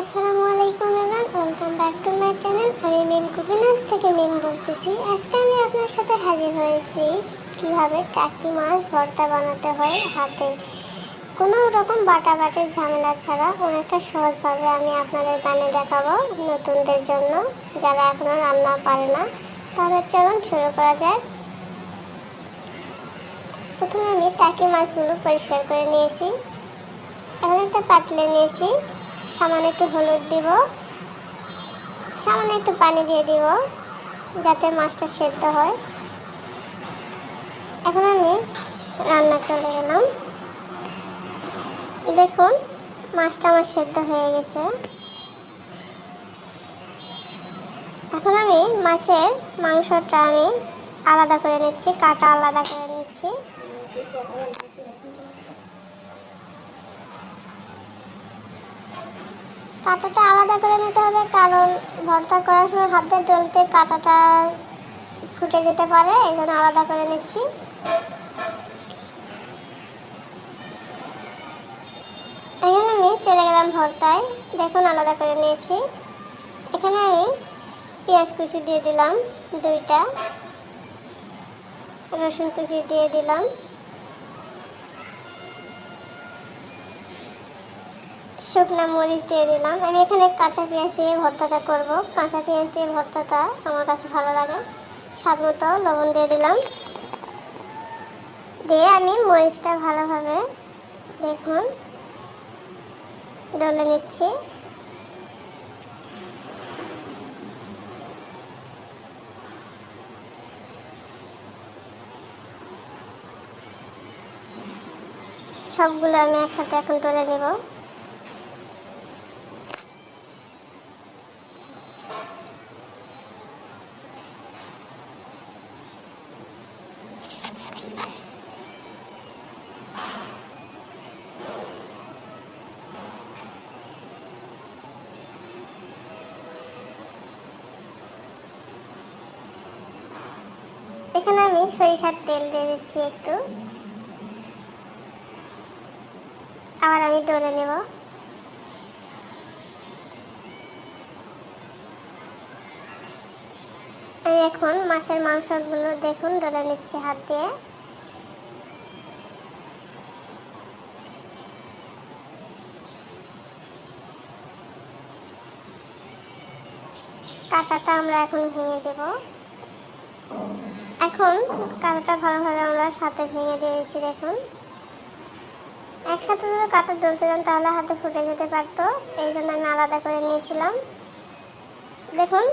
আসসালামু আলাইকুম everyone welcome back to my channel আমি মিম কুকিনাস থেকে মিম বলতেছি। আজকে আমি আপনার সাথে হাজির হয়েছি কীভাবে টাকি মাছ ভর্তা বানাতে হয় হাতে। কোনো রকম বাটাবাটির ঝামেলা ছাড়া অনেকটা সহজভাবে আমি আপনাদের বানিয়ে দেখাবো নতুনদের জন্য। যারা এখনও রান্না পারে না তাহলে চলুন শুরু করা যায় প্রথমে আমি টাকি মাছগুলো পরিষ্কার করে নিয়েছি। এখন একটা পাতলে নিয়েছি। সামান্য একটু হলুদ দিব। সামান্য একটু পানি দিয়ে দিব, যাতে মাছটা সেদ্ধ হয়। এখন আমি রান্না চলে গেলাম। দেখুন, মাছটা আমার সেদ্ধ হয়ে গেছে। এখন আমি মাছের মাংসটা আমি আলাদা করে নিচ্ছি, কাটা আলাদা করে নিচ্ছি। কাঁটাটা আলাদা করে নিতে হবে, কারণ ভর্তা করার সময় হাতে ডলতে কাঁটাটা ফুটে যেতে পারে, এই জন্য আলাদা করে নিচ্ছি। এখানে আমি চলে গেলাম ভর্তায়। দেখুন, আলাদা করে নিয়েছি। এখানে আমি পেঁয়াজ কুচি দিয়ে দিলাম দুইটা, রসুন কুচি দিয়ে দিলাম। শুকনো মরিচ দিয়ে দিলাম। আমি এখানে কাঁচা পেঁয়াজ দিয়ে ভর্তাটা করব। কাঁচা পেঁয়াজ দিয়ে ভর্তাটা আমার কাছে ভালো লাগে। স্বাদ মতো লবণ দিয়ে দিলাম। দিয়ে আমি মরিচটা ভালোভাবে দেখুন, ডলে নিচ্ছি। সবগুলো আমি একসাথে এখন তুলে নেব। এখানে আমি সরিষার তেল দিয়ে দিচ্ছি একটু। আবার আমি ডলে নেব। আমি এখন মাছের মাংসগুলো দেখুন, ডলে নিচ্ছি হাত দিয়ে। কাঁটাটা আমরা এখন ভেঙে দেব। এখন কাঁটাটা ভালোভাবে আমরা সাথে ভেঙে দিয়েছি, দেখুন। একসাথে যদি কাঁটা যান তাহলে হাতে ফুটে যেতে পারতো, এই জন্য আমি আলাদা করে নিয়েছিলাম। দেখুন,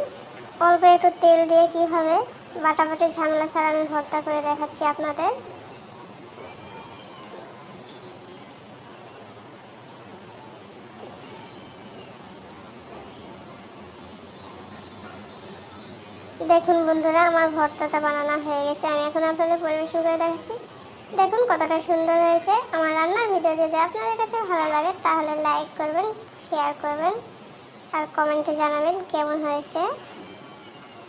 অল্প একটু তেল দিয়ে কীভাবে বাটাবাটি ঝামেলা ছাড়া আমি ভর্তা করে দেখাচ্ছি আপনাদের। দেখুন বন্ধুরা, আমার ভর্তাটা বানানো হয়ে গেছে। আমি এখন আপনাদের পরিবেশন করে দেখাচ্ছি। দেখুন কতটা সুন্দর হয়েছে। আমার রান্নার ভিডিও যদি আপনাদের কাছে ভালো লাগে, তাহলে লাইক করবেন শেয়ার করবেন, আর কমেন্টে জানাবেন কেমন হয়েছে।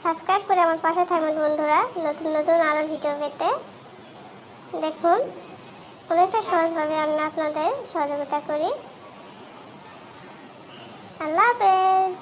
সাবস্ক্রাইব করে আমার পাশে থাকবেন বন্ধুরা, নতুন নতুন আরও ভিডিও পেতে। দেখুন, অনেকটা সহজভাবে আমি আপনাদের সহযোগিতা করি। আল্লাহ হাফেজ।